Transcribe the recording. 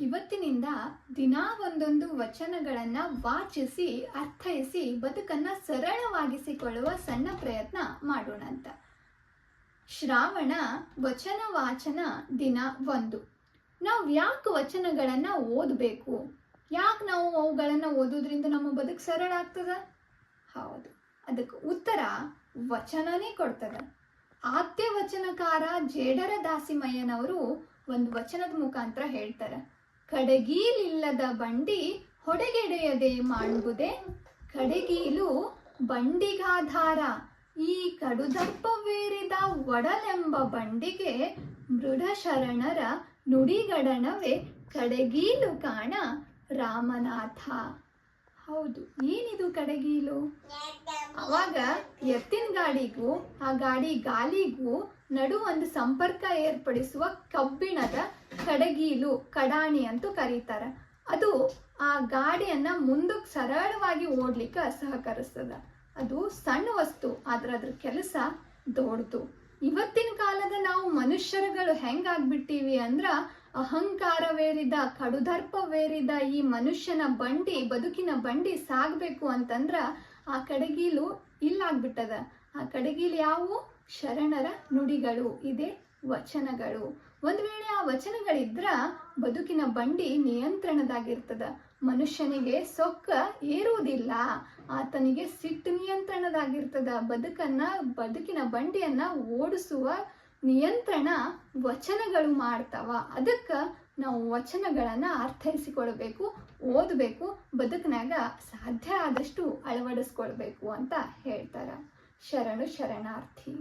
ಇವತ್ತಿನಿಂದ ದಿನಾ ಒಂದೊಂದು ವಚನಗಳನ್ನ ವಾಚಿಸಿ, ಅರ್ಥೈಸಿ, ಬದುಕನ್ನ ಸರಳವಾಗಿಸಿಕೊಳ್ಳುವ ಸಣ್ಣ ಪ್ರಯತ್ನ ಮಾಡೋಣ ಅಂತ. ಶ್ರಾವಣ ವಚನ ವಾಚನ ದಿನ ಒಂದು. ನಾವು ಯಾಕೆ ವಚನಗಳನ್ನ ಓದಬೇಕು? ಯಾಕೆ ನಾವು ಅವುಗಳನ್ನ ಓದೋದ್ರಿಂದ ನಮ್ಮ ಬದುಕು ಸರಳ ಆಗ್ತದ? ಹೌದು, ಅದಕ್ಕೆ ಉತ್ತರ ವಚನನೇ ಕೊಡ್ತದ. ಆದ್ಯ ವಚನಕಾರ ಜೇಡರ ದಾಸಿಮಯ್ಯನವರು ಒಂದು ವಚನದ ಮುಖಾಂತರ ಹೇಳ್ತಾರೆ. ಕಡಗೀಲಿಲ್ಲದ ಬಂಡಿ ಹೊಡೆಗೆಡೆಯದೆ ಮಾಡುವುದೇ ಕಡೆಗೀಲು ಬಂಡಿಗಾಧಾರ, ಈ ಕಡುದರ್ಪವೇರಿದ ಒಡಲೆಂಬ ಬಂಡಿಗೆ ಮೃಢ ಶರಣರ ನುಡಿಗಡಣವೇ ಕಡೆಗೀಲು ಕಾಣ ರಾಮನಾಥ. ಹೌದು, ಏನಿದು ಕಡೆಗೀಲು? ಅವಾಗ ಎತ್ತಿನ ಗಾಡಿಗೂ, ಆ ಗಾಡಿ ಗಾಲಿಗೂ ನಡು ಸಂಪರ್ಕ ಏರ್ಪಡಿಸುವ ಕಬ್ಬಿಣದ ಕಡಗೀಲು, ಕಡಾಣಿ ಅಂತ ಕರೀತಾರೆ. ಅದು ಆ ಗಾಡಿಯನ್ನ ಮುಂದಕ್ಕೆ ಸರಳವಾಗಿ ಓಡ್ಲಿಕ್ಕೆ ಸಹಕರಿಸ್ತದ ಅದು ಸಣ್ಣ ವಸ್ತು, ಆದ್ರೆ ಅದ್ರ ಕೆಲಸ ದೊಡ್ಡದು. ಇವತ್ತಿನ ಕಾಲದ ನಾವು ಮನುಷ್ಯರುಗಳು ಹೆಂಗಾಗ್ಬಿಟ್ಟಿವಿ ಅಂದ್ರ ಅಹಂಕಾರವೇರಿದ ಕಡುದರ್ಪವೇರಿದ ಈ ಮನುಷ್ಯನ ಬಂಡಿ, ಬದುಕಿನ ಬಂಡಿ ಸಾಗಬೇಕು ಅಂತಂದ್ರ ಆ ಕಡಗೀಲು ಇಲ್ಲಾಗ್ಬಿಟ್ಟದ. ಆ ಕಡಗೀಲು ಯಾವುವು ಶರಣರ ನುಡಿಗಳು. ಇದೆ ವಚನಗಳು. ಒಂದು ವೇಳೆ ಆ ವಚನಗಳಿದ್ರ ಬದುಕಿನ ಬಂಡಿ ನಿಯಂತ್ರಣದಾಗಿರ್ತದ. ಮನುಷ್ಯನಿಗೆ ಸೊಕ್ಕ ಏರುವುದಿಲ್ಲ. ಆತನಿಗೆ ಸಿಟ್ಟು ನಿಯಂತ್ರಣದಾಗಿರ್ತದ. ಬದುಕನ್ನ, ಬದುಕಿನ ಬಂಡಿಯನ್ನ ಓಡಿಸುವ ನಿಯಂತ್ರಣ ವಚನಗಳು ಮಾಡ್ತಾವ. ಅದಕ್ಕೆ ನಾವು ವಚನಗಳನ್ನ ಅರ್ಥೈಸಿಕೊಳ್ಬೇಕು, ಓದಬೇಕು, ಬದುಕಿನಾಗ ಸಾಧ್ಯ ಆದಷ್ಟು ಅಳವಡಿಸ್ಕೊಳ್ಬೇಕು ಅಂತ ಹೇಳ್ತಾರ. ಶರಣು ಶರಣಾರ್ಥಿ.